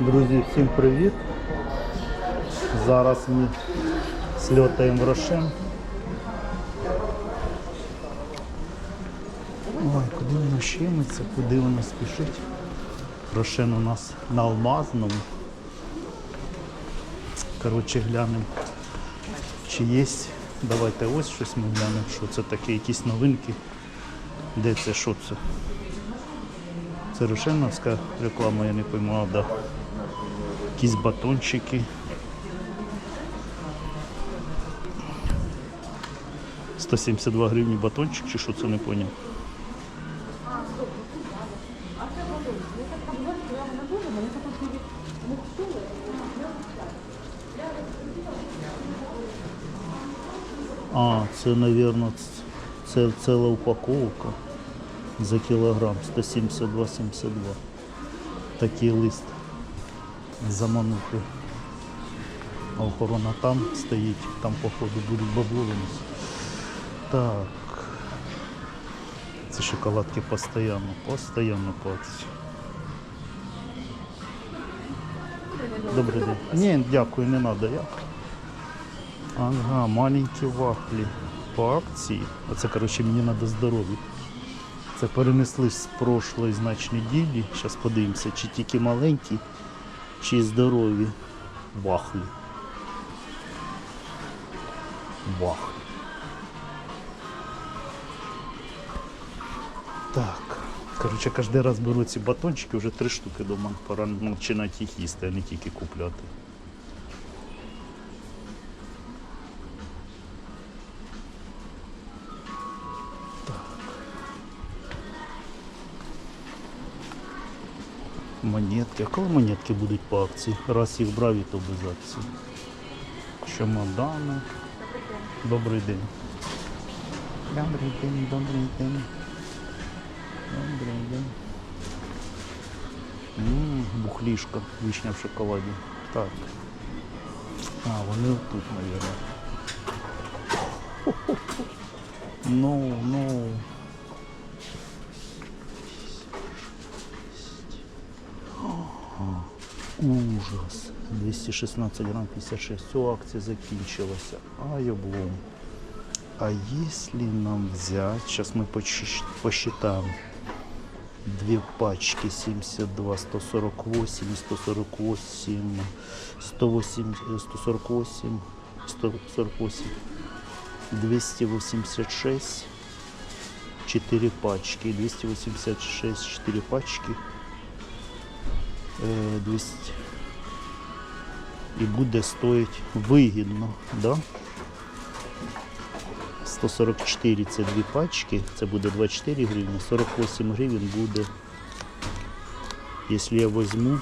Друзі, всім привіт! Зараз ми сльотаємо в Рошен. Ой, куди воно щемиться, куди воно спішить? Рошен у нас на Алмазному. Коротше, глянемо, чи є. Давайте ось щось ми глянемо, що це таке, якісь новинки. Де це, що це? Це Рошеновська реклама, я не поймав, да. Якісь батончики. «172 гривні батончик, чи що це не поняв. А, це, мабуть, це ціла упаковка за кілограм 172,72. Такий лист заманути. А охорона там стоїть, там походу будуть бабло. Так. Ці шоколадки постійно, постійно по акції. Добрий день. Ні, дякую, не треба. Я. Ага, маленькі вафлі по акції. Оце, коротше, мені треба здоров'я. Це перенесли з прошлої, значить, неділі. Зараз подивимося, чи тільки маленькі, чи здорові вафлі. Вафлі. Так. Коротше, кожен раз беру ці батончики, вже три штуки дома. Пора починати їх їсти, а не тільки купляти. Монетки. А коли монетки будуть по акції? Раз їх брав, то без акції. Чемодани. Добрий день. Добрий день, добрий день. Добрий день. М, бухлішка, вишня в шоколаді. Так. А, вони тут, мабуть. Ну, ну. Ужас. 216 грамм 56. Все, акция закінчилася. Ай, облом. А если нам взять, сейчас мы посчитаем, две пачки 72, 148, 148, 108, э, 148, 148, 286, 4 пачки, 286, 4 пачки, 200 і буде стоїть вигідно, да? 144 це дві пачки, це буде 24 гривні, 48 гривень буде, якщо я візьму,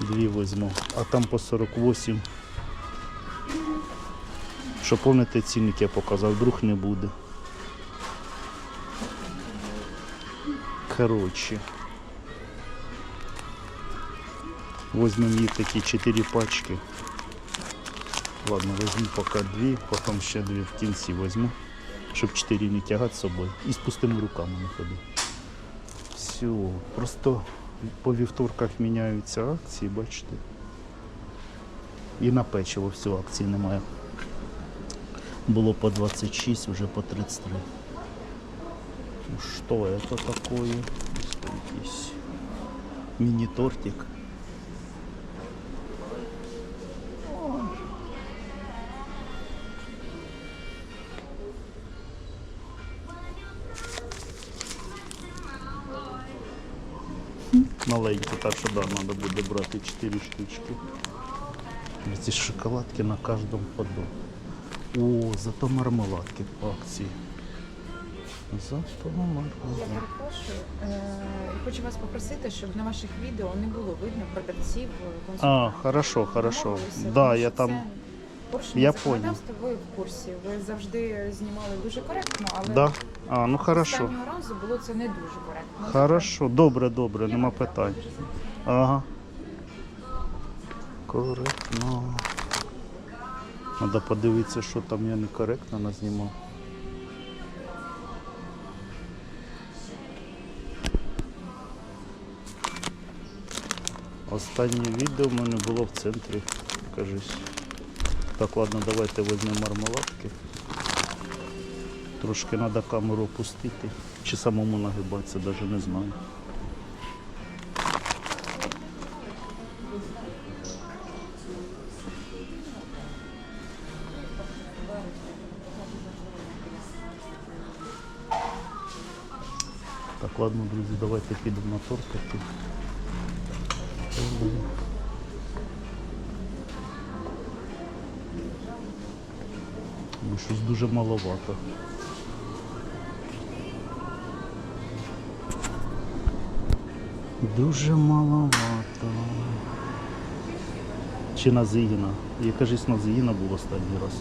дві візьму, а там по 48. Що пам'ятаєте, цінник я показав, вдруг не буде. Коротше. Возьмем їх такі 4 пачки. Ладно, возьму поки дві, потім ще дві в кінці возьму, щоб 4 не тягати з собою. І з пустими руками не ходити. Все, просто по вівторках міняються акції, бачите. І на печиво все, акції немає. Було по 26, вже по 33. Что это такое? Якийсь Мини-тортик. Маленький, так що да, треба буде брати 4 штучки. Ці шоколадки на кожному ходу. О, зато мармеладки по акції. Я перепрошую. Е, Хочу вас попросити, щоб на ваших відео не було видно продавців, А, консультантів. хорошо, хорошо. Домовилися, Да, тому я що там. це порушення Я законодавства, ви в курсі. Ви завжди знімали дуже коректно, але Да? А, ну хорошо. останнього разу було це не дуже коректно. Хорошо, добре, добре, нема питань. Ага. Коректно. Треба подивитися, що там я некоректно назнімав. Останнє відео в мене було в центрі, кажись. Так, ладно, давайте візьмемо мармеладки. Трошки треба камеру опустити. Чи самому нагибатися, навіть не знаю. Так, ладно, друзі, давайте підемо на торт. Ну, щось дуже маловато. Дуже маловато. Чи на? Я кажись, на Зигіна був останній раз.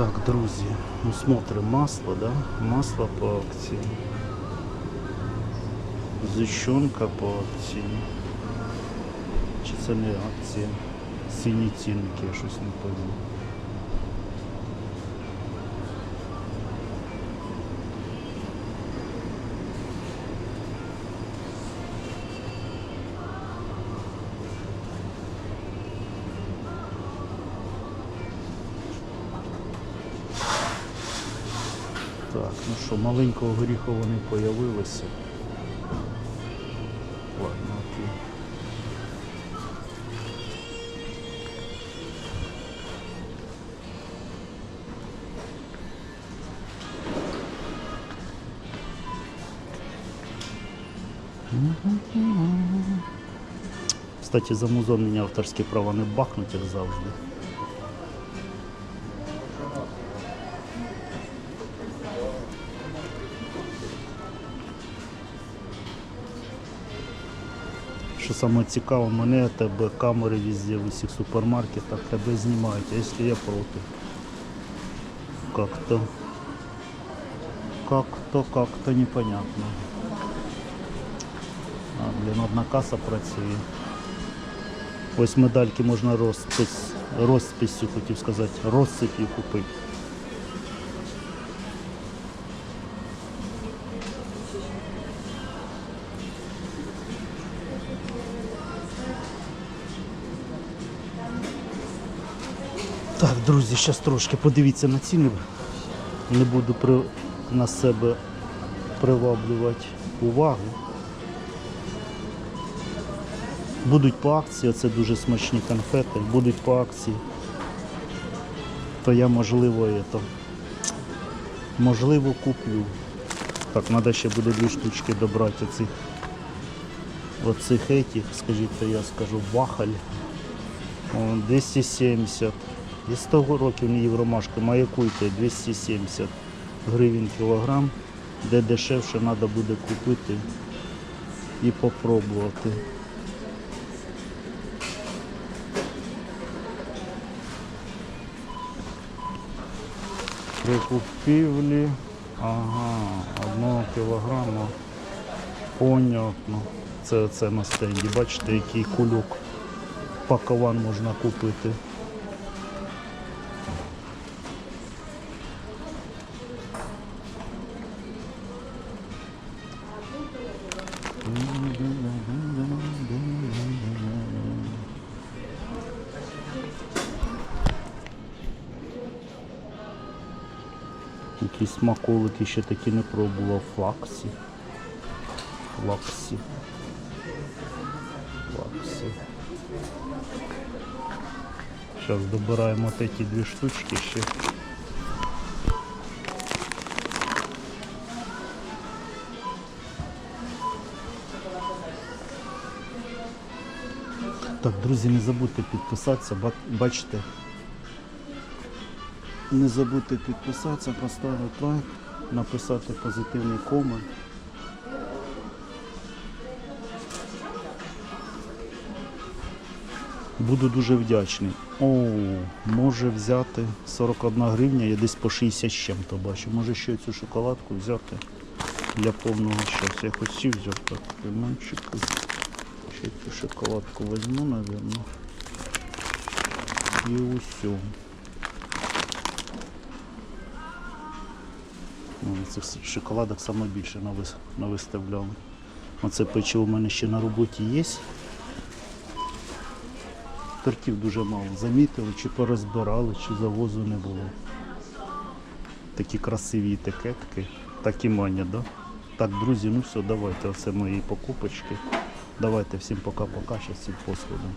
Так, друзі, ну смотрим масло, да? Масло по акції. Зущенка по акції. Чи це не акція? Сині цінники, я щось не пойму. Так, ну що, маленького горіхового не появилося. Ладно, окей. Кстати, за музон мені авторські права не бахнуть, як завжди. Саме цікаво, мене тебе камери везде в усіх супермаркетах тебе знімають, а якщо я проти. Как-то. Как-то, как-то непонятно. А, блін, одна каса працює. Ось медальки можна розпис, розписю, хотів сказати, розсипів купити. Так, друзі, зараз трошки подивіться на ціни. Не буду при... на себе приваблювати увагу. Будуть по акції, це дуже смачні конфети, будуть по акції. То я можливо это, можливо куплю. Так, треба ще буде дві штучки добрати оцих оцих етих, скажіть, то я скажу вахаль. 270. Є 100 років євромашка, маякуйте 270 гривень кілограм, де дешевше треба буде купити і попробувати. При купівлі ага, одного кілограма. Понятно. Це, це на стенді. Бачите, який кульок пакован можна купити. Якісь смаколики ще такі не пробував. Флаксі. Флаксі. Флаксі. Зараз добираємо от ці дві штучки ще. Так, друзі, не забудьте підписатися, бачите. Не забудьте підписатися, поставити лайк, написати позитивний комент. Буду дуже вдячний. О, може взяти 41 гривня, я десь по 60 з чим-то бачу. Може ще цю шоколадку взяти для повного щастя. Я хотів взяти так, лимончику. Ще цю шоколадку візьму, напевно. І усю. Ну, цих шоколадок саме більше навиставляли. Оце печиво у мене ще на роботі є. Тортів дуже мало. Замітили, чи порозбирали, чи завозу не було. Такі красиві етикетки. Так і манять, да? Так, друзі, ну все, давайте. Оце мої покупочки. Давайте всім пока-пока. Зараз всім посходимо.